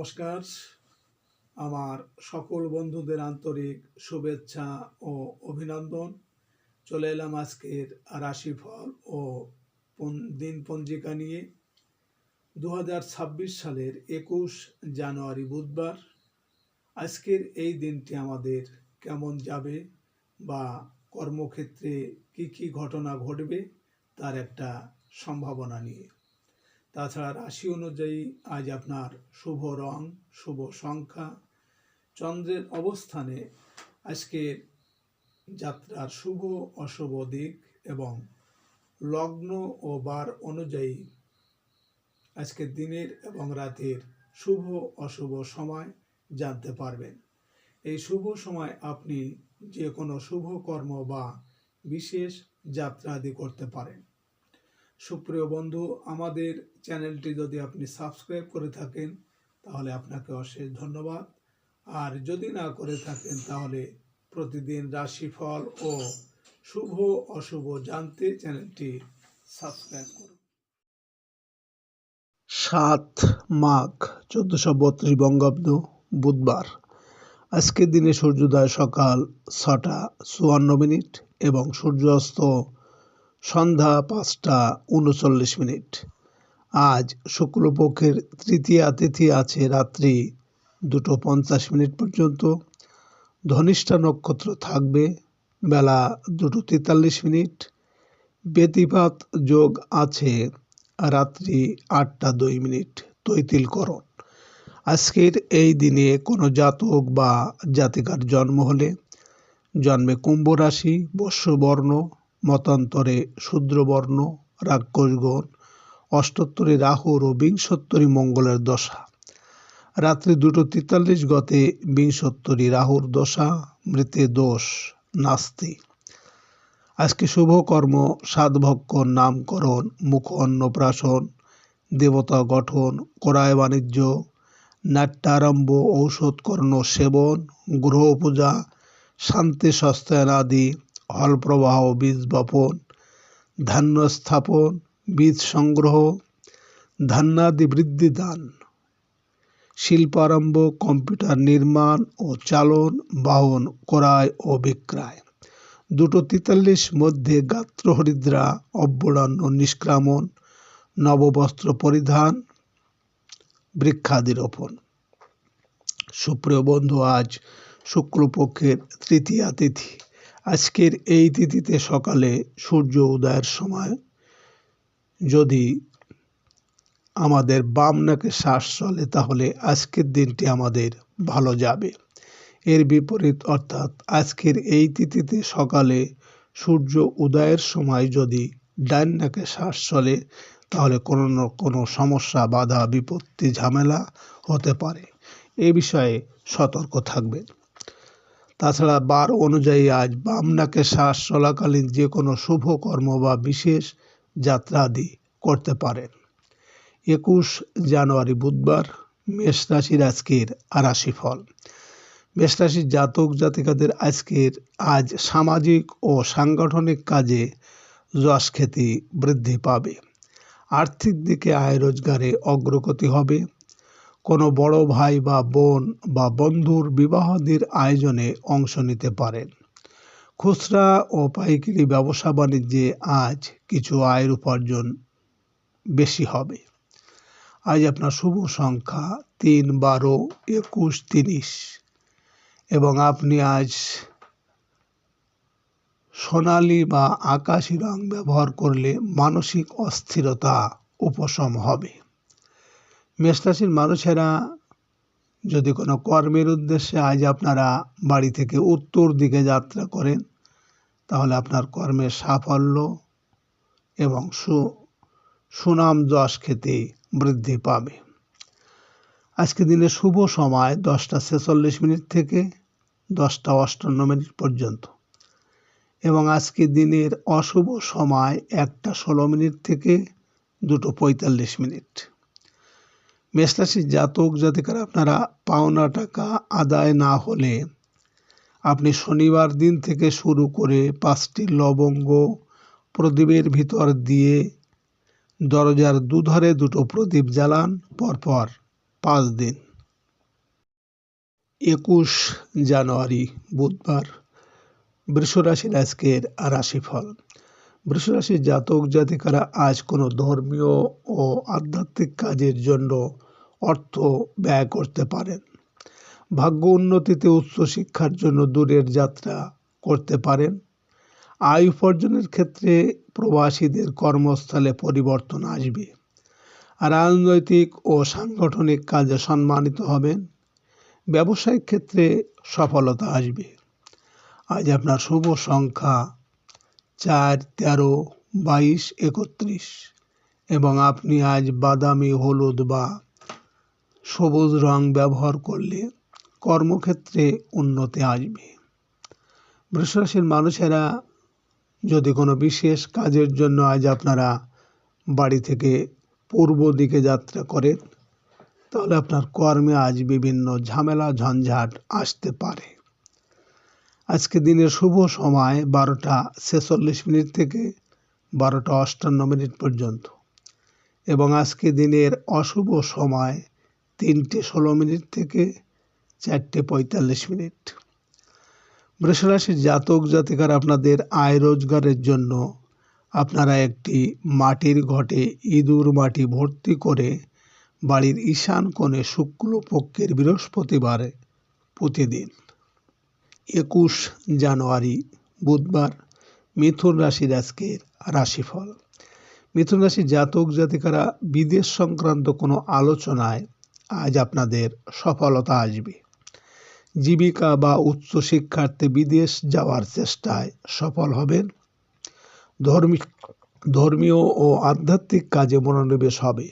নমস্কার। আমার সকল বন্ধুদের আন্তরিক শুভেচ্ছা ও অভিনন্দন। চলে এলাম আজকের রাশিফল ও দিন পঞ্জিকা নিয়ে। দু হাজার ছাব্বিশ সালের একুশ জানুয়ারি বুধবার। আজকের এই দিনটি আমাদের কেমন যাবে বা কর্মক্ষেত্রে কি কি ঘটনা ঘটবে তার একটা সম্ভাবনা নিয়ে। তাছাড়া রাশি অনুযায়ী আজ আপনার শুভ রং, শুভ সংখ্যা, চন্দ্রের অবস্থানে আজকের যাত্রার শুভ, অশুভ দিক এবং লগ্ন ও বার অনুযায়ী আজকের দিনের এবং রাতের শুভ, অশুভ সময় জানতে পারবেন। এই শুভ সময় আপনি যে কোনো শুভ কর্ম বা বিশেষ যাত্রা আদি করতে পারেন। সুপ্রিয় বন্ধু, আমাদের চ্যানেলটি যদি আপনি সাবস্ক্রাইব করে থাকেন, তাহলে আপনাকে অশেষ ধন্যবাদ। আর যদি না করে থাকেন, তাহলে প্রতিদিন রাশিফল ও শুভ অশুভ জানতে চ্যানেলটি সাবস্ক্রাইব করুন। সাত মাঘ চোদ্দশো বত্রিশ বঙ্গাব্দ বুধবার। আজকের দিনে সূর্যোদয় সকাল ছটা চুয়ান্ন মিনিট এবং সূর্যাস্ত সন্ধ্যা পাঁচটা উনচল্লিশ মিনিট। আজ শুক্লপক্ষের তৃতীয়া তিথি আছে রাত্রি দুটো পঞ্চাশ মিনিট পর্যন্ত। ধনিষ্ঠা নক্ষত্র থাকবে বেলা দুটো তেতাল্লিশ মিনিট। ব্যতিপাত যোগ আছে রাত্রি আটটা দুই মিনিট তৈতিলকরণ। আজকের এই দিনে কোনো জাতক বা জাতিকার জন্ম হলে জন্মে কুম্ভ রাশি বর্ষবর্ণ মতান্তরে শূদ্রবর্ণ, রাক্ষসগণ, অষ্টোত্তরে রাহুর ও বিংশোত্তরী মঙ্গলের দশা। রাত্রি দুটো তেতাল্লিশ গতে বিংশোত্তরী রাহুর দশা, মৃতে দোষ, নাস্তি। আজকে শুভ কর্ম সাধভক্ষ নামকরণ, মুখ অন্নপ্রাশন, দেবতা গঠন, করায় বাণিজ্য, নাট্যারম্ভ ঔষধ কর্ণ সেবন গ্রহ পূজা শান্তি সস্তায়ন আদি হল প্রবাহ বীজ বপন, ধান্য স্থাপন, বীজ সংগ্রহ, ধান্যাদি বৃদ্ধি দান, শিল্পারম্ভ, কম্পিউটার নির্মাণ ও চালন, বাহন ক্রয় ও বিক্রয়। দুটো তেতাল্লিশ মধ্যে গাত্র হরিদ্রা অব্যরান্ন নিষ্ক্রামণ, নববস্ত্র পরিধান বৃক্ষাদি রোপণ। সুপ্রিয় বন্ধু, আজ শুক্লপক্ষের তৃতীয়া তিথি। আজকের এই তিথিতে সকালে সূর্য উদয়ের সময় যদি আমাদের বাম নাকে শ্বাস চলে, তাহলে আজকের দিনটি আমাদের ভালো যাবে। এর বিপরীত অর্থাৎ আজকের এই তিথিতে সকালে সূর্য উদয়ের সময় যদি ডান নাকে শ্বাস চলে, তাহলে কোনো না কোনো সমস্যা, বাধা, বিপত্তি, ঝামেলা হতে পারে। এ বিষয়ে সতর্ক থাকবেন। তাছাড়া বার অনুযায়ী আজ বামনাকে শ্বাস চলাকালীন যে কোনো শুভ কর্ম বা বিশেষ যাত্রা আদি করতে পারেন। একুশ জানুয়ারি বুধবার মেষ রাশির আজকের আরাশি ফল মেষ রাশির জাতক জাতিকাদের আজকের আজ সামাজিক ও সাংগঠনিক কাজে যশ খ্যাতি বৃদ্ধি পাবে। আর্থিক দিকে আয় রোজগারে অগ্রগতি হবে। কোনো বড় ভাই বা বোন বা বন্ধুর বিবাহাদির আয়োজনে অংশ নিতে পারেন। খুচরা ও পাইকারি ব্যবসা বাণিজ্যে আজ কিছু আয়ের উপার্জন বেশি হবে। আজ আপনার শুভ সংখ্যা তিন বারো একুশ তিরিশ এবং আপনি আজ সোনালি বা আকাশি রং ব্যবহার করলে মানসিক অস্থিরতা উপশম হবে। মেষরাশির মানুষেরা যদি কোনো কর্মের উদ্দেশ্যে আজ আপনারা বাড়ি থেকে উত্তর দিকে যাত্রা করেন, তাহলে আপনার কর্মের সাফল্য এবং সু, সুনাম যশ খেতে বৃদ্ধি পাবে। আজকে দিনে শুভ সময় দশটা ছেচল্লিশ মিনিট থেকে দশটা অষ্টান্ন মিনিট পর্যন্ত। এবং আজকে দিনের অশুভ সময় একটা ষোলো মিনিট থেকে দুটো পঁয়তাল্লিশ মিনিট। মেষরাশির জাতক জাতিকার আপনারা পাওনা টাকা আদায় না হলে আপনি শনিবার দিন থেকে শুরু করে পাঁচটি লবঙ্গ প্রদীপের ভিতর দিয়ে দরজার দুধারে দুটো প্রদীপ জ্বালান, পরপর পাঁচ দিন। একুশ জানুয়ারি, বুধবার, বৃষরাশির আজকের রাশিফল। বৃষরাশির জাতক জাতিকারা আজ কোনো ধর্মীয় ও আধ্যাত্মিক কাজের জন্য অর্থ ব্যয় করতে পারেন। ভাগ্য উন্নতিতে উচ্চশিক্ষার জন্য দূরের যাত্রা করতে পারেন। আয় উপার্জনের ক্ষেত্রে প্রবাসীদের কর্মস্থলে পরিবর্তন আসবে। রাজনৈতিক ও সাংগঠনিক কাজে সম্মানিত হবেন। ব্যবসায়িক ক্ষেত্রে সফলতা আসবে। আজ আপনার শুভ সংখ্যা চার তেরো বাইশ একত্রিশ। এবং আপনি আজ বাদামি, হলুদ বা সবুজ রং ব্যবহার করলে কর্মক্ষেত্রে উন্নতি আসবে। বৃষরাশির মানুষেরা যদি কোনো বিশেষ কাজের জন্য আজ আপনারা বাড়ি থেকে পূর্ব দিকে যাত্রা করেন, তাহলে আপনার কর্মে আজ বিভিন্ন ঝামেলা, ঝঞ্ঝাট আসতে পারে। আজকে দিনের শুভ সময় বারোটা ছেচল্লিশ মিনিট থেকে বারোটা অষ্টান্ন মিনিট পর্যন্ত। এবং আজকে দিনের অশুভ সময় তিনটে ষোলো মিনিট থেকে চারটে পঁয়তাল্লিশ মিনিট। বৃষরাশির জাতক জাতিকার আপনাদের আয় রোজগারের জন্য আপনারা একটি মাটির ঘটে ইঁদুর মাটি ভর্তি করে বাড়ির ঈশান কোণে শুক্লপক্ষের বৃহস্পতিবারে প্রতিদিন একুশ জানুয়ারি, বুধবার, মিথুন রাশির আজকের রাশিফল। মিথুন রাশির জাতক জাতিকারা বিদেশ সংক্রান্ত কোনো আলোচনায় আজ আপনাদের সফলতা আসবে। জীবিকা বা উচ্চ শিক্ষার্থে বিদেশ যাওয়ার চেষ্টায় সফল হবেন। ধর্মী, ধর্মীয় ও আধ্যাত্মিক কাজে মনোনিবেশ হবে।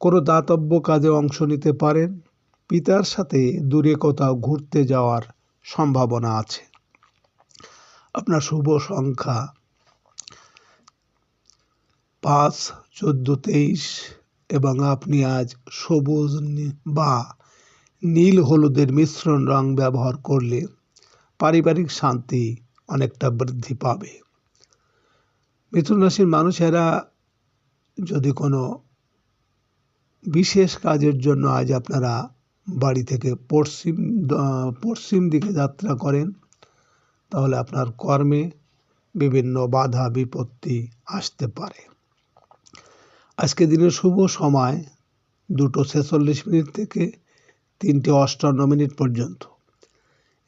কোনো দাতব্য কাজে অংশ নিতে পারেন। পিতার সাথে দূরে কোথাও ঘুরতে যাওয়ার সম্ভাবনা আছে। আপনার শুভ সংখ্যা পাঁচ, চোদ্দ, তেইশ এবং আপনি আজ সবুজ বা নীল হলুদের মিশ্রণ রং ব্যবহার করলে পারিবারিক শান্তি অনেকটা বৃদ্ধি পাবে। মিথুন রাশির মানুষেরা যদি কোনো বিশেষ কাজের জন্য আজ আপনারা বাড়ি থেকে পশ্চিম পশ্চিম দিকে যাত্রা করেন, তাহলে আপনার কর্মে বিভিন্ন বাধা, বিপত্তি আসতে পারে। আজকে দিনের শুভ সময় দুটো ছেচল্লিশ মিনিট থেকে তিনটে অষ্টান্ন মিনিট পর্যন্ত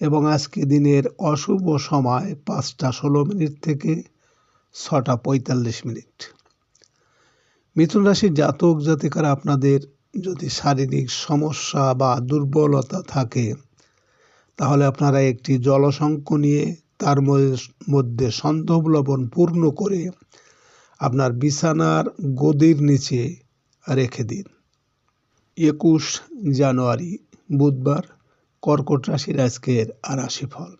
এবং আজকে দিনের অশুভ সময় পাঁচটা ষোলো মিনিট থেকে ছটা পঁয়তাল্লিশ মিনিট। মিথুন রাশির জাতক জাতিকারা আপনাদের যদি শারীরিক সমস্যা বা দুর্বলতা থাকে, তাহলে আপনারা একটি জলসংক নিয়ে তার মধ্যে সন্ধব লবণ পূর্ণ করে আপনার বিছানার গদির নিচে রেখে দিন। একুশ জানুয়ারি, বুধবার, কর্কট রাশির আজকের রাশিফল।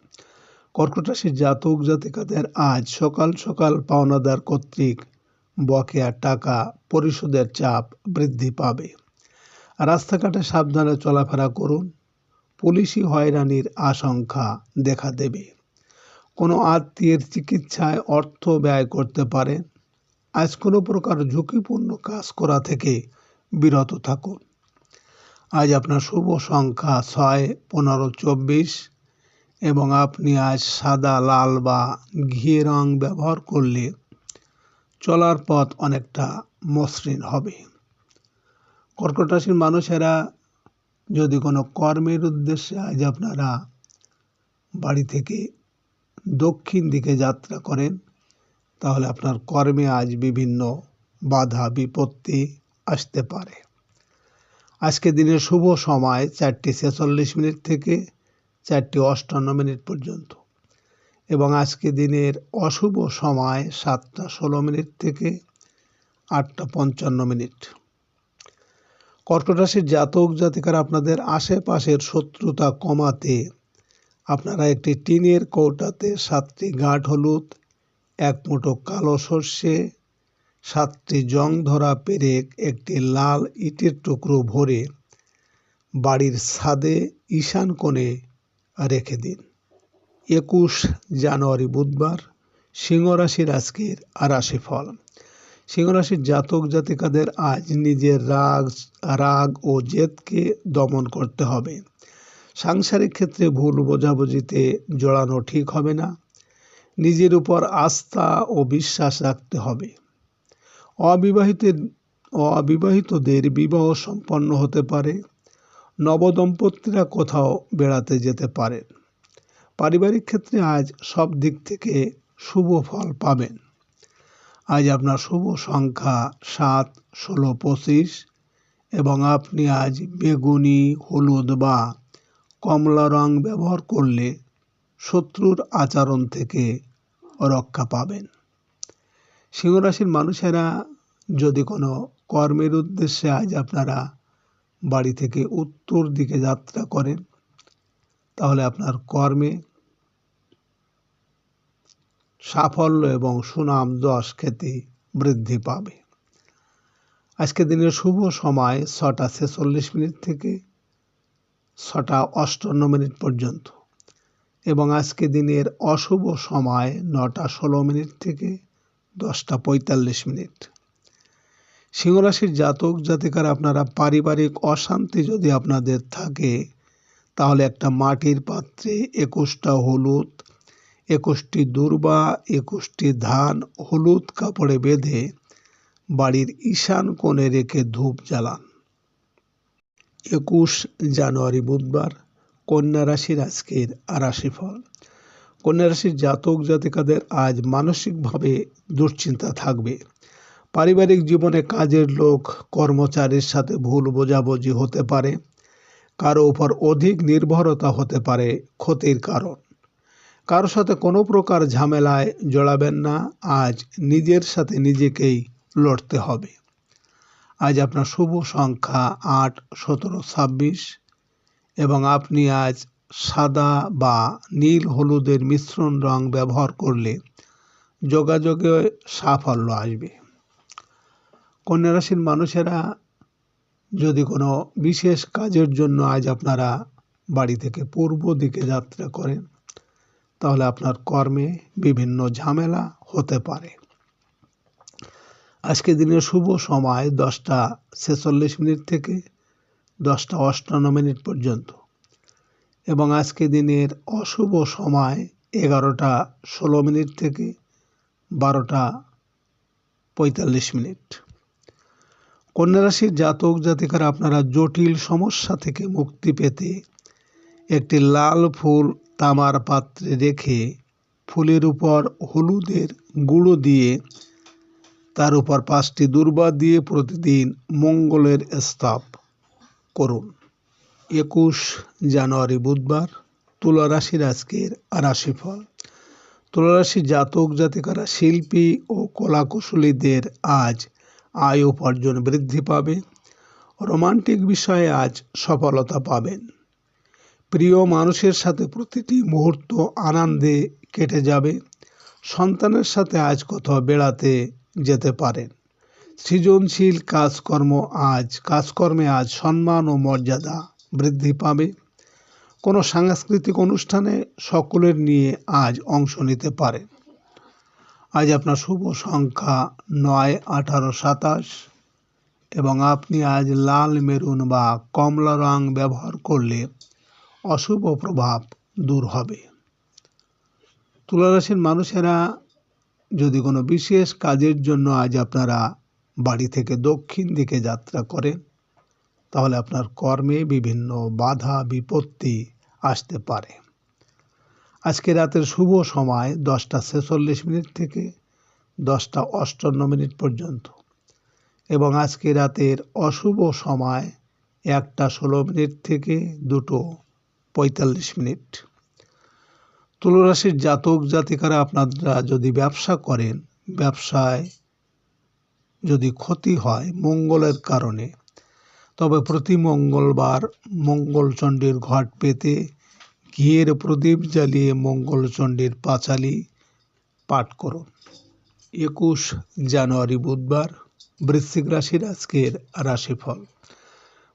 কর্কট রাশির জাতক জাতিকাদের আজ সকাল সকাল পাওনাদার কর্তৃক বকেয়া টাকা পরিশোধের চাপ বৃদ্ধি পাবে। রাস্তাঘাটে সাবধানে চলাফেরা করুন। পুলিশি হয়রানির আশঙ্কা দেখা দেবে। কোনো আত্মীয়ের চিকিৎসায় অর্থ ব্যয় করতে পারে আজ কোনো প্রকার ঝুঁকিপূর্ণ কাজ করা থেকে বিরত থাকুন। আজ আপনার শুভ সংখ্যা ছয়, পনেরো, চব্বিশ এবং আপনি আজ সাদা, লাল বা ঘি রং ব্যবহার করলে চলার পথ অনেকটা মসৃণ হবে। কর্কট রাশির মানুষেরা যদি কোনো কর্মের উদ্দেশ্যে আজ আপনারা বাড়ি থেকে দক্ষিণ দিকে যাত্রা করেন, তাহলে আপনার কর্মে আজ বিভিন্ন বাধা, বিপত্তি আসতে পারে। আজকে দিনের শুভ সময় চারটি ছেচল্লিশ মিনিট থেকে চারটি অষ্টান্ন মিনিট পর্যন্ত এবং আজকে দিনের অশুভ সময় সাতটা ষোলো মিনিট থেকে আটটা পঞ্চান্ন মিনিট। কর্কট রাশির জাতক জাতিকার আপনাদের আশেপাশের শত্রুতা কমাতে, আপনারা একটি টিনের কৌটাতে সাতটি গাঁট হলুদ, এক মুঠো কালো সর্ষে, সাতটি জং ধরা পেরেক, একটি লাল ইটের টুকরো ভরে বাড়ির ছাদে ঈশান কোণে রেখে দিন। একুশ জানুয়ারি বুধবার সিংহরাশির আজকের সিংহরাশির জাতক জাতিকাদের আজ নিজের রাগ রাগ ও জেদকে দমন করতে হবে। সাংসারিক ক্ষেত্রে ভুল বোঝাবুঝিতে জড়ানো ঠিক হবে না। নিজের উপর আস্থা ও বিশ্বাস রাখতে হবে। অবিবাহিতের, অবিবাহিতদের বিবাহ সম্পন্ন হতে পারে। নবদম্পতিরা কোথাও বেড়াতে যেতে পারেন। পারিবারিক ক্ষেত্রে আজ সব দিক থেকে শুভ ফল পাবেন। আজ আপনার শুভ সংখ্যা সাত, ষোলো, পঁচিশ এবং আপনি আজ বেগুনি, হলুদ বা কমলা রং ব্যবহার করলে শত্রুর আচরণ থেকে রক্ষা পাবেন। সিংহরাশির মানুষেরা যদি কোনো কর্মের উদ্দেশ্যে আজ আপনারা বাড়ি থেকে উত্তর দিকে যাত্রা করেন, তাহলে আপনার কর্মে সাফল্য এবং সুনাম যশ খ্যাতি বৃদ্ধি পাবে। আজকে দিনের শুভ সময় ছটা ছেচল্লিশ মিনিট থেকে ছটা অষ্টান্ন মিনিট পর্যন্ত এবং আজকে দিনের অশুভ সময় নটা ষোলো মিনিট থেকে দশটা পঁয়তাল্লিশ মিনিট। সিংহরাশির জাতক জাতিকার আপনারা পারিবারিক অশান্তি যদি আপনাদের থাকে, তাহলে একটা মাটির পাত্রে একুশটা হলুদ একুশটি দুর্বা, একুশটি ধান, হলুদ কাপড়ে বেঁধে বাড়ির ঈশান কোণে রেখে ধূপ জ্বালান। একুশ জানুয়ারি বুধবার কন্যা রাশির আজকের রাশিফল। কন্যা রাশির জাতক জাতিকাদের আজ মানসিকভাবে দুশ্চিন্তা থাকবে। পারিবারিক জীবনে কাজের লোক, কর্মচারীর সাথে ভুল বোঝাবুঝি হতে পারে। কারও উপর অধিক নির্ভরতা হতে পারে ক্ষতির কারণ। কারও সাথে কোনো প্রকার ঝামেলায় জড়াবেন না। আজ নিজের সাথে নিজেকেই লড়তে হবে। আজ আপনার শুভ সংখ্যা আট, সতেরো, ছাব্বিশ এবং আপনি আজ সাদা বা নীল হলুদের মিশ্রণ রং ব্যবহার করলে যোগাযোগে সাফল্য আসবে। কন্যা রাশির মানুষেরা, যদি কোনো বিশেষ কাজের জন্য আজ আপনারা বাড়ি থেকে পূর্ব দিকে যাত্রা করেন তাহলে আপনার কর্মে বিভিন্ন ঝামেলা হতে পারে। আজকে দিনের শুভ সময় দশটা ছেচল্লিশ মিনিট থেকে দশটা অষ্টান্ন মিনিট পর্যন্ত। এবং আজকে দিনের অশুভ সময় এগারোটা ষোলো মিনিট থেকে বারোটা পঁয়তাল্লিশ মিনিট। কন্যারাশির জাতক জাতিকারা আপনারা জটিল সমস্যা থেকে মুক্তি পেতে একটি লাল ফুল তামার পাত্রে রেখে ফুলের উপর হলুদের গুঁড়ো দিয়ে তার উপর পাঁচটি দুর্বা দিয়ে প্রতিদিন মঙ্গলের স্তব করুন। একুশ জানুয়ারি বুধবার তুলা রাশির আজকের রাশিফল। তুলারাশি জাতক, জাতিকারা, শিল্পী ও কলাকুশলীদের আজ আয় উপার্জন বৃদ্ধি পাবে। রোমান্টিক বিষয়ে আজ সফলতা পাবেন। প্রিয় মানুষের সাথে প্রতিটি মুহূর্ত আনন্দে কেটে যাবে। সন্তানের সাথে আজ কোথাও বেড়াতে যেতে পারেন। সৃজনশীল কাজকর্ম আজ, কাজকর্মে আজ সম্মান ও মর্যাদা বৃদ্ধি পাবে। কোনো সাংস্কৃতিক অনুষ্ঠানে সকলের নিয়ে আজ অংশ নিতে পারেন। আজ আপনার শুভ সংখ্যা নয়, আঠারো, সাতাশ এবং আপনি আজ লাল, মেরুন বা কমলা রং ব্যবহার করলে অশুভ প্রভাব দূর হবে। তুলারাশির মানুষেরা যদি কোনো বিশেষ কাজের জন্য আজ আপনারা বাড়ি থেকে দক্ষিণ দিকে যাত্রা করেন, তাহলে আপনার কর্মে বিভিন্ন বাধা, বিপত্তি আসতে পারে। আজকে রাতের শুভ সময় দশটা ছেচল্লিশ মিনিট থেকে দশটা অষ্টান্ন মিনিট পর্যন্ত এবং আজকে রাতের অশুভ সময় একটা ষোলো মিনিট থেকে দুটো পঁয়তাল্লিশ মিনিট। তুলরাশির জাতক জাতিকারা আপনারা যদি ব্যবসা করেন, ব্যবসায় যদি ক্ষতি হয় মঙ্গলের কারণে, তবে প্রতি মঙ্গলবার মঙ্গলচণ্ডীর ঘট পেতে ঘিয়ের প্রদীপ জ্বালিয়ে মঙ্গলচণ্ডীর পাঁচালি পাঠ করুন। একুশ জানুয়ারি বুধবার বৃশ্চিক রাশির আজকের রাশিফল।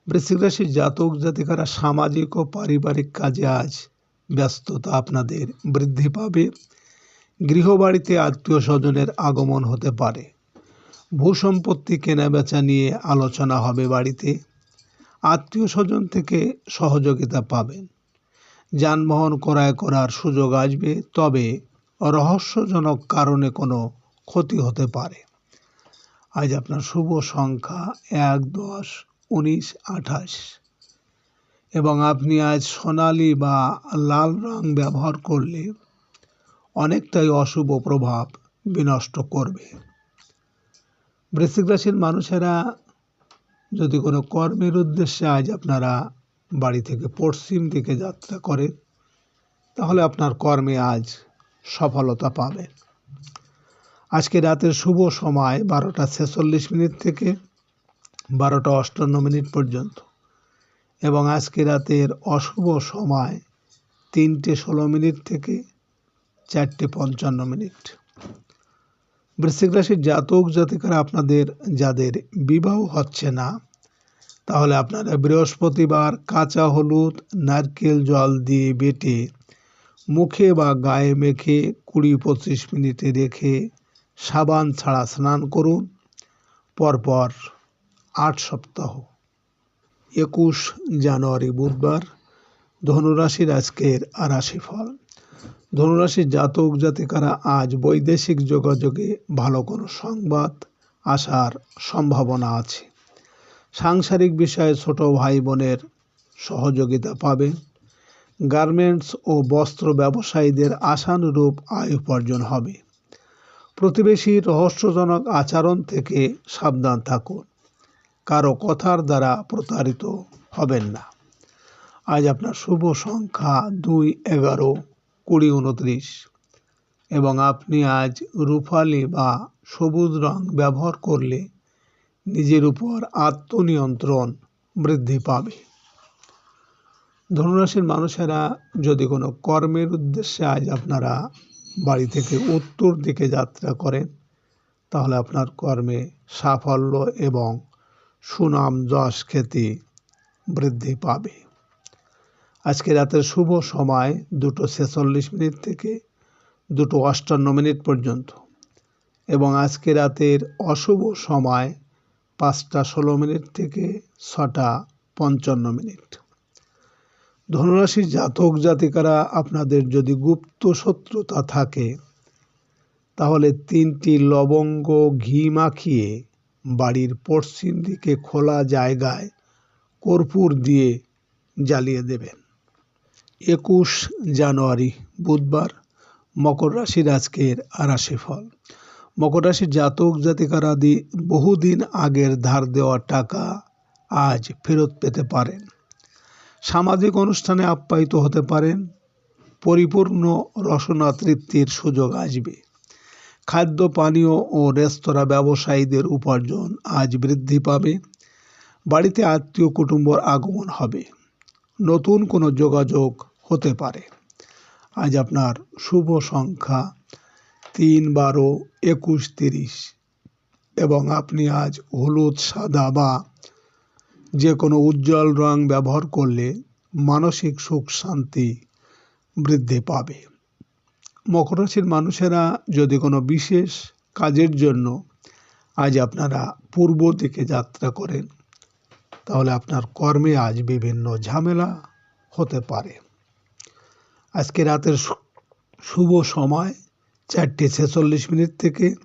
বৃশ্চিক রাশির জাতক জাতিকারা সামাজিক ও পারিবারিক কাজে আজ ব্যস্ততা আপনাদের বৃদ্ধি পাবে। গৃহবাড়িতে আত্মীয় স্বজনের আগমন হতে পারে। ভূ ভূসম্পত্তি কেনাবেচা নিয়ে আলোচনা হবে বাড়িতে। আত্মীয় স্বজন থেকে সহযোগিতা পাবেন। যানবাহন ক্রয় করার সুযোগ আসবে, তবে রহস্যজনক কারণে কোনো ক্ষতি হতে পারে। আজ আপনার শুভ সংখ্যা এক, দশ উনিশ, আঠাশ। এবং আপনি আজ সোনালি বা লাল রং ব্যবহার করলে অনেকটাই অশুভ প্রভাব বিনষ্ট করবে। বৃশ্চিক রাশির মানুষেরা যদি কোনো কর্মের উদ্দেশ্যে আজ আপনারা বাড়ি থেকে পশ্চিম দিকে যাত্রা করেন, তাহলে আপনার কর্মে আজ সফলতা পাবেন। আজকে রাতের শুভ সময় বারোটা ছেচল্লিশ মিনিট থেকে বারোটা অষ্টান্ন মিনিট পর্যন্ত। এবং আজকে রাতের অশুভ সময় তিনটে ষোলো মিনিট থেকে চারটে পঞ্চান্ন মিনিট। বৃশ্চিক রাশির জাতক জাতিকারা আপনাদের, যাদের বিবাহ হচ্ছে না, তাহলে আপনারা বৃহস্পতিবার কাঁচা হলুদ, নারকেল জল দিয়ে বেটে মুখে বা গায়ে মেখে কুড়ি পঁচিশ মিনিটে রেখে সাবান ছাড়া স্নান করুন। পরপর আট সপ্তাহ। একুশ জানুয়ারি বুধবার, ধনুরাশির আজকের ফল ধনুরাশির জাতক জাতিকারা আজ বৈদেশিক যোগাযোগে ভালো কোনো সংবাদ আসার সম্ভাবনা আছে। সাংসারিক বিষয়ে ছোট ভাই বোনের সহযোগিতা পাবে। গার্মেন্টস ও বস্ত্র ব্যবসায়ীদের আশানুরূপ আয় উপার্জন হবে। প্রতিবেশীর রহস্যজনক আচরণ থেকে সাবধান থাকুন। কারও কথার দ্বারা প্রতারিত হবেন না। আজ আপনার শুভ সংখ্যা দুই এগারো, কুড়ি উনত্রিশ। এবং আপনি আজ রূপালি বা সবুজ রং ব্যবহার করলে নিজের উপর আত্মনিয়ন্ত্রণ বৃদ্ধি পাবে। ধনুরাশির মানুষেরা যদি কোনো কর্মের উদ্দেশ্যে আজ আপনারা বাড়ি থেকে উত্তর দিকে যাত্রা করেন, তাহলে আপনার কর্মে সাফল্য এবং সুনাম, যশ, খ্যাতি বৃদ্ধি পাবে। আজকে রাতের শুভ সময় দুটো ছেচল্লিশ মিনিট থেকে দুটো অষ্টান্ন মিনিট পর্যন্ত এবং আজকে রাতের অশুভ সময় পাঁচটা ষোলো মিনিট থেকে ছটা পঞ্চান্ন মিনিট। ধনুরাশির জাতক জাতিকারা, আপনাদের যদি গুপ্ত শত্রুতা থাকে, তাহলে তিনটি লবঙ্গ ঘি মাখিয়ে বাড়ির পশ্চিম দিকে খোলা জায়গায় কর্পূর দিয়ে জ্বালিয়ে দেবেন একুশ জানুয়ারি, বুধবার, মকর রাশির আজকের আরাশি ফল মকর রাশির জাতক জাতিকারাদি বহুদিন আগের ধার দেওয়া টাকা আজ ফেরত পেতে পারেন। সামাজিক অনুষ্ঠানে আপ্যায়িত হতে পারেন। পরিপূর্ণ রসনা তৃপ্তির সুযোগ আসবে। খাদ্য পানীয় ও রেস্তোরাঁ ব্যবসায়ীদের উপার্জন আজ বৃদ্ধি পাবে। বাড়িতে আত্মীয় কুটুম্বর আগমন হবে। নতুন কোনো যোগাযোগ হতে পারে। আজ আপনার শুভ সংখ্যা তিন বারো একুশ তিরিশ এবং আপনি আজ হলুদ, সাদা বা যে কোনো উজ্জ্বল রং ব্যবহার করলে মানসিক সুখ শান্তি বৃদ্ধি পাবে। মকর রাশির মানুষেরা যদি কোনো বিশেষ কাজের জন্য আজ আপনারা পূর্ব দিকে যাত্রা করেন, তাহলে আপনার কর্মে আজ বিভিন্ন ঝামেলা হতে পারে। আজকে রাতের শুভ সময় চারটে ছেচল্লিশ মিনিট থেকে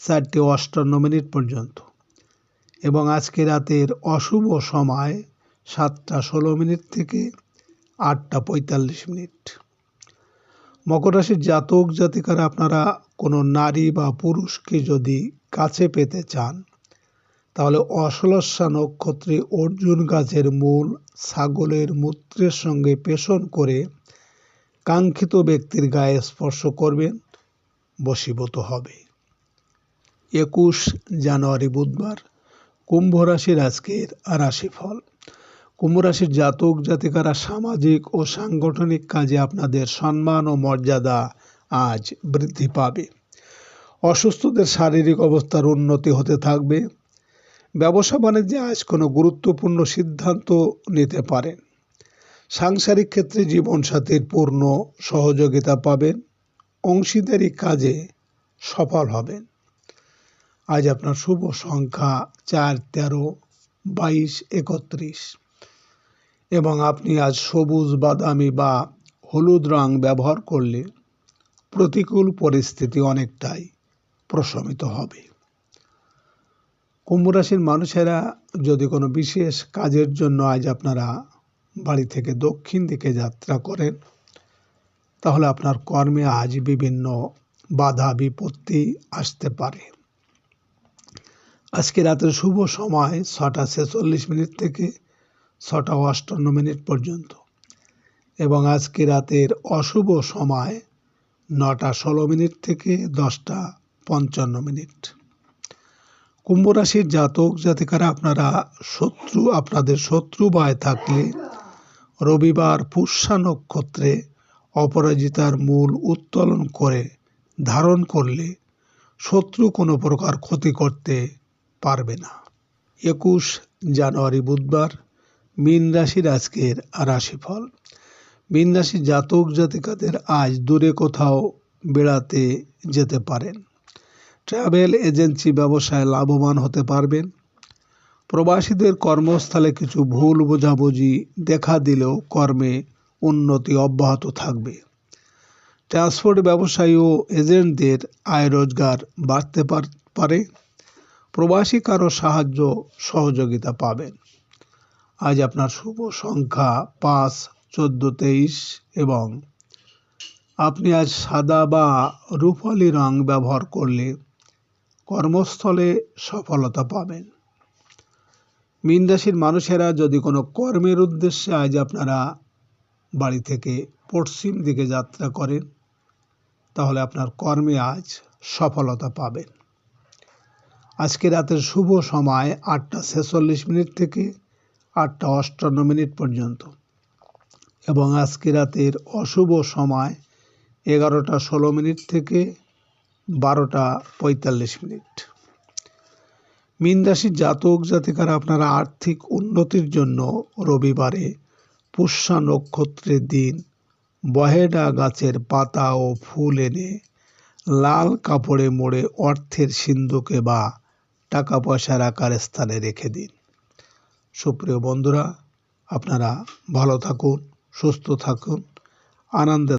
চারটে অষ্টান্ন মিনিট পর্যন্ত এবং আজকে রাতের অশুভ সময় সাতটা ষোলো মিনিট থেকে আটটা পঁয়তাল্লিশ মিনিট। মকর রাশির জাতক জাতিকারা আপনারা কোনো নারী বা পুরুষকে যদি কাছে পেতে চান, তাহলে অসলস্যা নক্ষত্রে অর্জুন গাছের মূল ছাগলের মূত্রের সঙ্গে পেষণ করে কাঙ্ক্ষিত ব্যক্তির গায়ে স্পর্শ করবেন, বশীভূত হবে। একুশ জানুয়ারি বুধবার, কুম্ভ রাশির আজকের রাশিফল। কুম্ভ রাশির জাতক, জাতিকারা সামাজিক ও সাংগঠনিক কাজে আপনাদের সম্মান ও মর্যাদা আজ বৃদ্ধি পাবে। অসুস্থদের শারীরিক অবস্থার উন্নতি হতে থাকবে। ব্যবসা বাণিজ্যে আজ কোনো গুরুত্বপূর্ণ সিদ্ধান্ত নিতে পারেন। সাংসারিক ক্ষেত্রে জীবনসাথীর পূর্ণ সহযোগিতা পাবেন। অংশীদারি কাজে সফল হবেন। আজ আপনার শুভ সংখ্যা চার, তেরো, বাইশ, একত্রিশ। এবং আপনি আজ সবুজ বাদামি বা হলুদ রং ব্যবহার করলে প্রতিকূল পরিস্থিতি অনেকটাই প্রশমিত হবে। কুম্ভ রাশির মানুষেরা যদি কোনো বিশেষ কাজের জন্য আজ আপনারা বাড়ি থেকে দক্ষিণ দিকে যাত্রা করেন, তাহলে আপনার কর্মে আজ বিভিন্ন বাধা বিপত্তি আসতে পারে। আজকে রাতের শুভ সময় ছটা ছেচল্লিশ মিনিট থেকে ছটা অষ্টান্ন মিনিট পর্যন্ত। এবং আজকে রাতের অশুভ সময় নটা ষোলো মিনিট থেকে দশটা পঞ্চান্ন মিনিট। কুম্ভ রাশির জাতক জাতিকারা আপনারা শত্রু, আপনাদের শত্রু বায় থাকলে রবিবার পুষ্যা নক্ষত্রে অপরাজিতার মূল উত্তোলন করে ধারণ করলে শত্রু কোনো প্রকার ক্ষতি করতে পারবে না। একুশ জানুয়ারি বুধবার মীন রাশির আজকের রাশিফল। মীন রাশির জাতক জাতিকাদের আজ দূরে কোথাও বেড়াতে যেতে পারেন। ট্রাভেল এজেন্সি ব্যবসায় লাভবান হতে পারবেন। প্রবাসীদের কর্মস্থলে কিছু ভুল বোঝাবুঝি দেখা দিলেও কর্মে উন্নতি অব্যাহত থাকবে। ট্রান্সপোর্ট ব্যবসায়ী ও এজেন্টদের আয় রোজগার বাড়তে পারে প্রবাসী কারও সাহায্য সহযোগিতা পাবেন। আজ আপনার শুভ সংখ্যা পাঁচ, চোদ্দ, তেইশ এবং আপনি আজ সাদা বা রূপালি রং ব্যবহার করলে কর্মস্থলে সফলতা পাবেন। মীন রাশির মানুষেরা যদি কোনো কর্মের উদ্দেশ্যে আজ আপনারা বাড়ি থেকে পশ্চিম দিকে যাত্রা করেন, তাহলে আপনার কর্মে আজ সফলতা পাবেন। আজকে রাতের শুভ সময় আটটা ছেচল্লিশ মিনিট থেকে আটটা অষ্টান্ন মিনিট পর্যন্ত। এবং আজকে রাতের অশুভ সময় এগারোটা ষোলো মিনিট থেকে বারোটা পঁয়তাল্লিশ মিনিট। মীন রাশির জাতক জাতিকারা আপনারা আর্থিক উন্নতির জন্য রবিবারে পুষ্যা নক্ষত্রের দিন বহেডা গাছের পাতা ও ফুল এনে লাল কাপড়ে মোড়ে অর্থের সিন্ধুকে বা টাকা পয়সা রাখার স্থানে রেখে দিন। সুপ্রিয় বন্ধুরা আপনারা ভালো থাকুন সুস্থ থাকুন আনন্দে